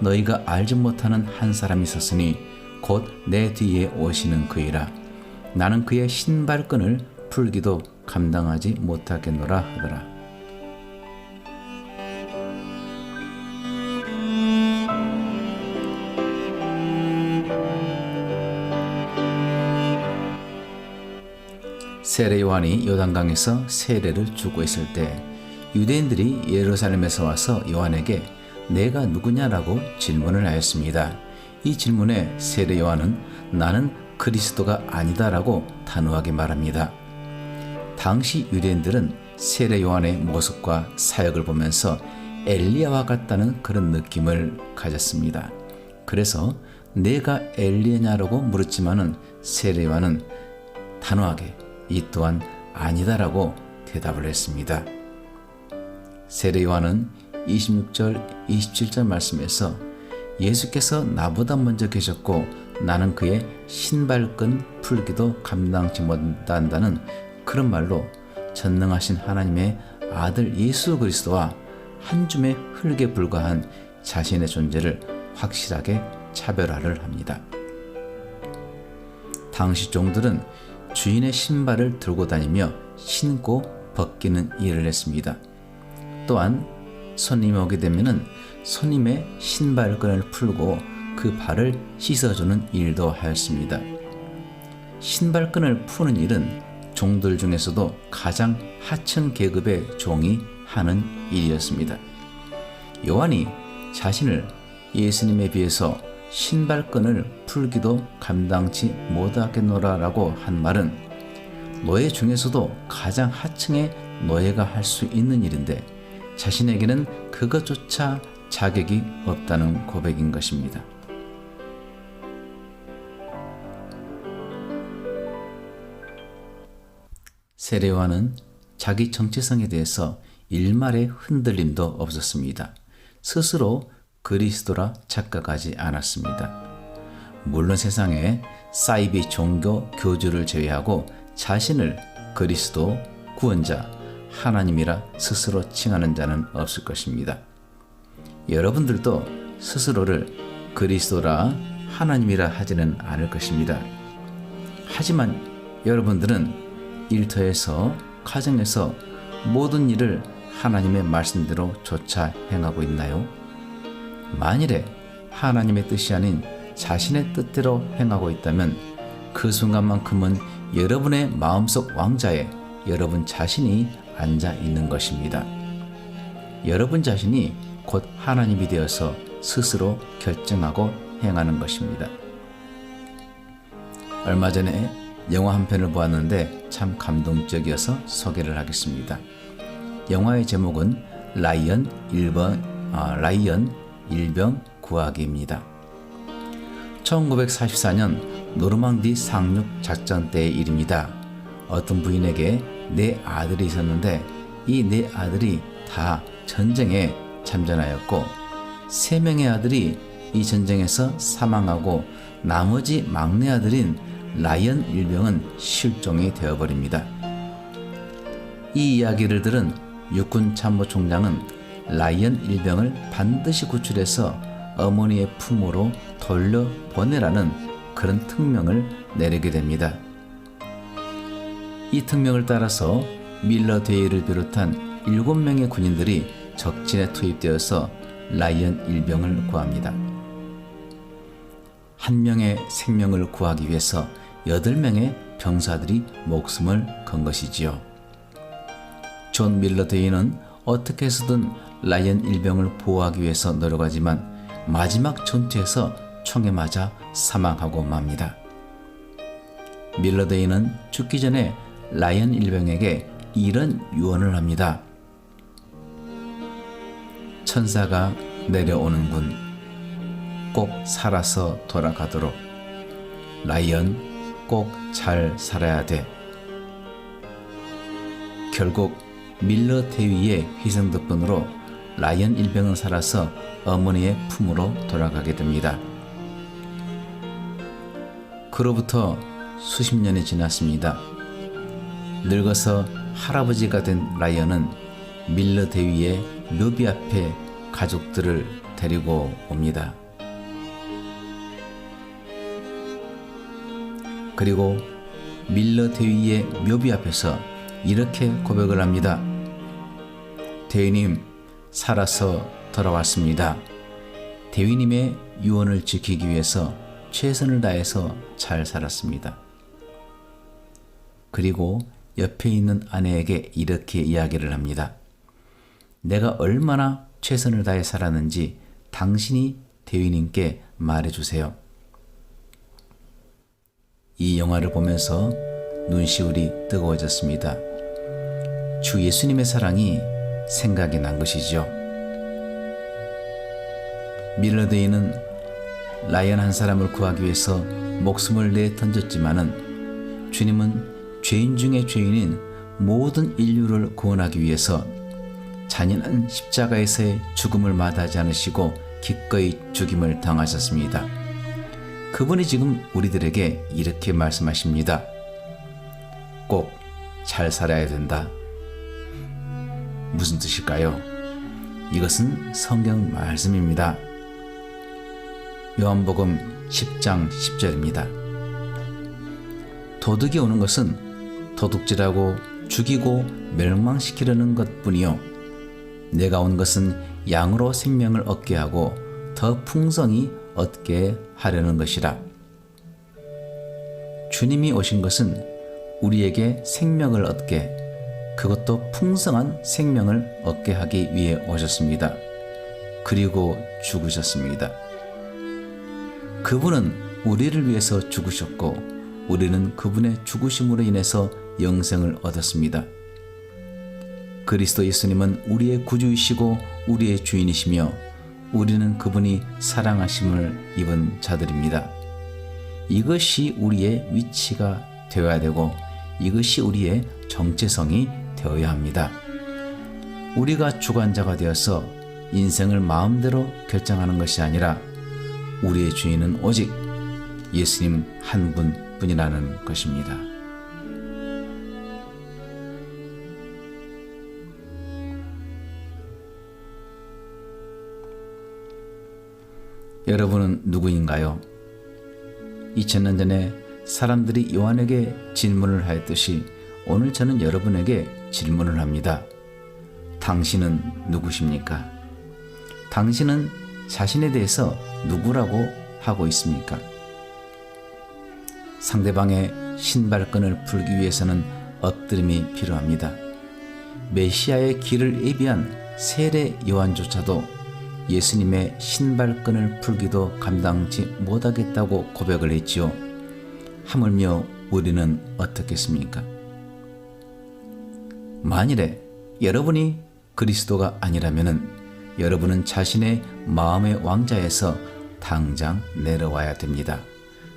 너희가 알지 못하는 한 사람이 있었으니 곧 내 뒤에 오시는 그이라. 나는 그의 신발끈을 풀기도 감당하지 못하겠노라 하더라. 세례 요한이 요단강에서 세례를 주고 있을 때 유대인들이 예루살렘에서 와서 요한에게 내가 누구냐라고 질문을 하였습니다. 이 질문에 세례 요한은 나는 그리스도가 아니다라고 단호하게 말합니다. 당시 유대인들은 세례 요한의 모습과 사역을 보면서 엘리야와 같다는 그런 느낌을 가졌습니다. 그래서 내가 엘리야냐라고 물었지만은 세례 요한은 단호하게 이 또한 아니다라고 대답을 했습니다. 세례 요한은 26절, 27절 말씀에서 예수께서 나보다 먼저 계셨고 나는 그의 신발끈 풀기도 감당치 못한다는 그런 말로 전능하신 하나님의 아들 예수 그리스도와 한 줌의 흙에 불과한 자신의 존재를 확실하게 차별화를 합니다. 당시 종들은 주인의 신발을 들고 다니며 신고 벗기는 일을 했습니다. 또한 손님이 오게 되면은 손님의 신발끈을 풀고 그 발을 씻어주는 일도 하였습니다. 신발끈을 푸는 일은 종들 중에서도 가장 하층 계급의 종이 하는 일이었습니다. 요한이 자신을 예수님에 비해서 신발끈을 풀기도 감당치 못하겠노라라고 한 말은 노예 중에서도 가장 하층의 노예가 할 수 있는 일인데 자신에게는 그것조차 자격이 없다는 고백인 것입니다. 세례요한은 자기 정체성에 대해서 일말의 흔들림도 없었습니다. 스스로 그리스도라 착각하지 않았습니다. 물론 세상에 사이비 종교 교주를 제외하고 자신을 그리스도 구원자 하나님이라 스스로 칭하는 자는 없을 것입니다. 여러분들도 스스로를 그리스도라 하나님이라 하지는 않을 것입니다. 하지만 여러분들은 일터에서 가정에서 모든 일을 하나님의 말씀대로 조차 행하고 있나요? 만일에 하나님의 뜻이 아닌 자신의 뜻대로 행하고 있다면 그 순간만큼은 여러분의 마음속 왕자에 여러분 자신이 앉아 있는 것입니다. 여러분 자신이 곧 하나님이 되어서 스스로 결정하고 행하는 것입니다. 얼마 전에 영화 한 편을 보았는데 참 감동적이어서 소개를 하겠습니다. 영화의 제목은 라이언 1번 아, 라이언 일병 구하기입니다. 1944년 노르망디 상륙 작전 때의 일입니다. 어떤 부인에게 네 아들이 있었는데 이 네 아들이 다 전쟁에 참전하였고 세 명의 아들이 이 전쟁에서 사망하고 나머지 막내 아들인 라이언 일병은 실종이 되어버립니다. 이 이야기를 들은 육군 참모총장은 라이언 일병을 반드시 구출해서 어머니의 품으로 돌려보내라는 그런 특명을 내리게 됩니다. 이 특명을 따라서 밀러 데이를 비롯한 7명의 군인들이 적진에 투입되어서 라이언 일병을 구합니다. 한 명의 생명을 구하기 위해서 8명의 병사들이 목숨을 건 것이지요. 존 밀러 데이는 어떻게 해서든 라이언 일병을 보호하기 위해서 노력하지만 마지막 전투에서 총에 맞아 사망하고 맙니다. 밀러 데이는 죽기 전에 라이언 일병에게 이런 유언을 합니다. 천사가 내려오는군. 꼭 살아서 돌아가도록 라이언 꼭 잘 살아야 돼. 결국 밀러 대위의 희생 덕분으로 라이언 일병은 살아서 어머니의 품으로 돌아가게 됩니다. 그로부터 수십 년이 지났습니다. 늙어서 할아버지가 된 라이언은 밀러 대위의 묘비 앞에 가족들을 데리고 옵니다. 그리고 밀러 대위의 묘비 앞에서 이렇게 고백을 합니다. 대위님, 살아서 돌아왔습니다. 대위님의 유언을 지키기 위해서 최선을 다해서 잘 살았습니다. 그리고 옆에 있는 아내에게 이렇게 이야기를 합니다. 내가 얼마나 최선을 다해 살았는지 당신이 대위님께 말해주세요. 이 영화를 보면서 눈시울이 뜨거워졌습니다. 주 예수님의 사랑이 생각이 난 것이죠. 밀러데이는 라이언 한 사람을 구하기 위해서 목숨을 내 던졌지만은 주님은 죄인 중의 죄인인 모든 인류를 구원하기 위해서 잔인한 십자가에서의 죽음을 마다하지 않으시고 기꺼이 죽임을 당하셨습니다. 그분이 지금 우리들에게 이렇게 말씀하십니다. 꼭 잘 살아야 된다. 무슨 뜻일까요? 이것은 성경 말씀입니다. 요한복음 10장 10절입니다. 도둑이 오는 것은 도둑질하고 죽이고 멸망시키려는 것뿐이요. 내가 온 것은 양으로 생명을 얻게 하고 더 풍성히 얻게 하려는 것이라. 주님이 오신 것은 우리에게 생명을 얻게, 그것도 풍성한 생명을 얻게 하기 위해 오셨습니다. 그리고 죽으셨습니다. 그분은 우리를 위해서 죽으셨고, 우리는 그분의 죽으심으로 인해서 영생을 얻었습니다. 그리스도 예수님은 우리의 구주이시고 우리의 주인이시며 우리는 그분이 사랑하심을 입은 자들입니다. 이것이 우리의 위치가 되어야 되고 이것이 우리의 정체성이 되어야 합니다. 우리가 주관자가 되어서 인생을 마음대로 결정하는 것이 아니라 우리의 주인은 오직 예수님 한 분뿐이라는 것입니다. 여러분은 누구인가요? 2000년 전에 사람들이 요한에게 질문을 하였듯이 오늘 저는 여러분에게 질문을 합니다. 당신은 누구십니까? 당신은 자신에 대해서 누구라고 하고 있습니까? 상대방의 신발끈을 풀기 위해서는 엎드림이 필요합니다. 메시아의 길을 예비한 세례 요한조차도 예수님의 신발끈을 풀기도 감당치 못하겠다고 고백을 했지요. 하물며 우리는 어떻겠습니까? 만일에 여러분이 그리스도가 아니라면 여러분은 자신의 마음의 왕자에서 당장 내려와야 됩니다.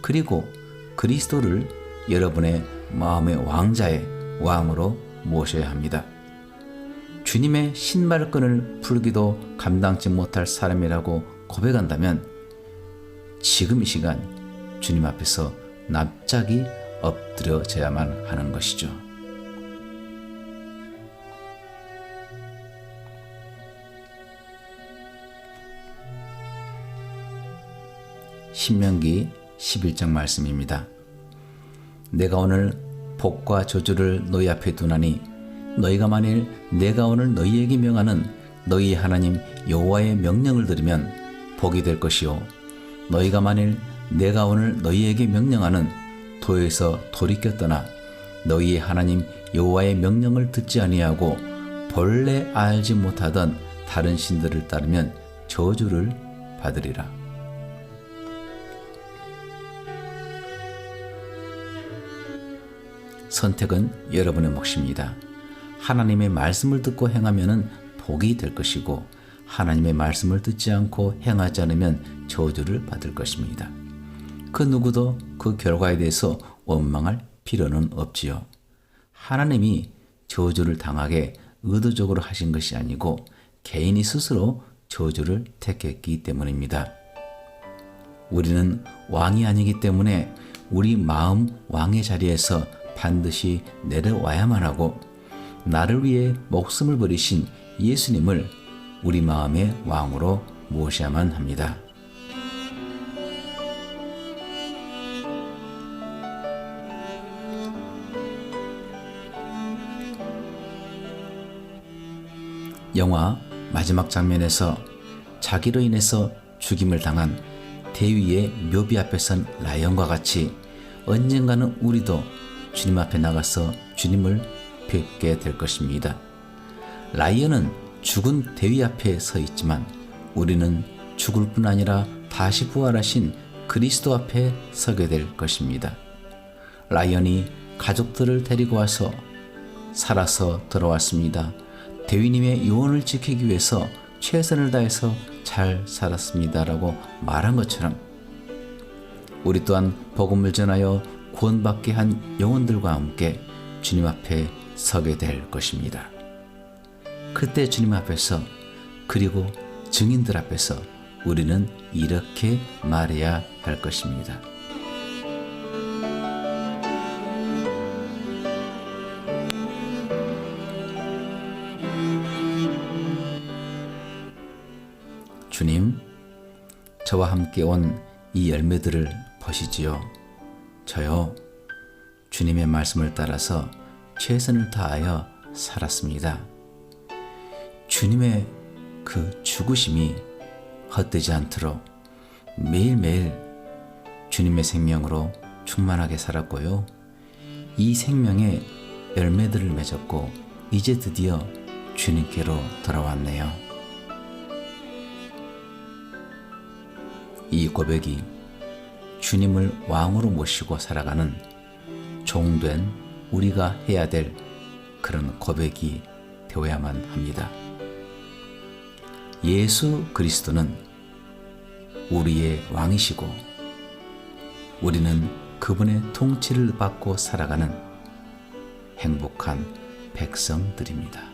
그리고 그리스도를 여러분의 마음의 왕자의 왕으로 모셔야 합니다. 주님의 신발끈을 풀기도 감당치 못할 사람이라고 고백한다면 지금 이 시간 주님 앞에서 납작이 엎드려져야만 하는 것이죠. 신명기 11장 말씀입니다. 내가 오늘 복과 저주를 너희 앞에 두나니 너희가 만일 내가 오늘 너희에게 명하는 너희 하나님 여호와의 명령을 들으면 복이 될 것이요 너희가 만일 내가 오늘 너희에게 명령하는 도에서 돌이켜 떠나 너희의 하나님 여호와의 명령을 듣지 아니하고 본래 알지 못하던 다른 신들을 따르면 저주를 받으리라. 선택은 여러분의 몫입니다. 하나님의 말씀을 듣고 행하면 복이 될 것이고 하나님의 말씀을 듣지 않고 행하지 않으면 저주를 받을 것입니다. 그 누구도 그 결과에 대해서 원망할 필요는 없지요. 하나님이 저주를 당하게 의도적으로 하신 것이 아니고 개인이 스스로 저주를 택했기 때문입니다. 우리는 왕이 아니기 때문에 우리 마음 왕의 자리에서 반드시 내려와야만 하고 나를 위해 목숨을 버리신 예수님을 우리 마음의 왕으로 모셔야만 합니다. 영화 마지막 장면에서 자기로 인해서 죽임을 당한 대위의 묘비 앞에 선 라이언과 같이 언젠가는 우리도 주님 앞에 나가서 주님을 뵙게 될 것입니다. 라이언은 죽은 대위 앞에 서 있지만 우리는 죽을 뿐 아니라 다시 부활하신 그리스도 앞에 서게 될 것입니다. 라이언이 가족들을 데리고 와서 살아서 들어왔습니다. 대위님의 유언을 지키기 위해서 최선을 다해서 잘 살았습니다라고 말한 것처럼 우리 또한 복음을 전하여 구원받게 한 영혼들과 함께 주님 앞에 서게 될 것입니다. 그때 주님 앞에서 그리고 증인들 앞에서 우리는 이렇게 말해야 할 것입니다. 주님, 저와 함께 온 이 열매들을 보시지요. 저요, 주님의 말씀을 따라서 최선을 다하여 살았습니다. 주님의 그 죽으심이 헛되지 않도록 매일매일 주님의 생명으로 충만하게 살았고요. 이 생명의 열매들을 맺었고, 이제 드디어 주님께로 돌아왔네요. 이 고백이 주님을 왕으로 모시고 살아가는 종된 우리가 해야 될 그런 고백이 되어야만 합니다. 예수 그리스도는 우리의 왕이시고 우리는 그분의 통치를 받고 살아가는 행복한 백성들입니다.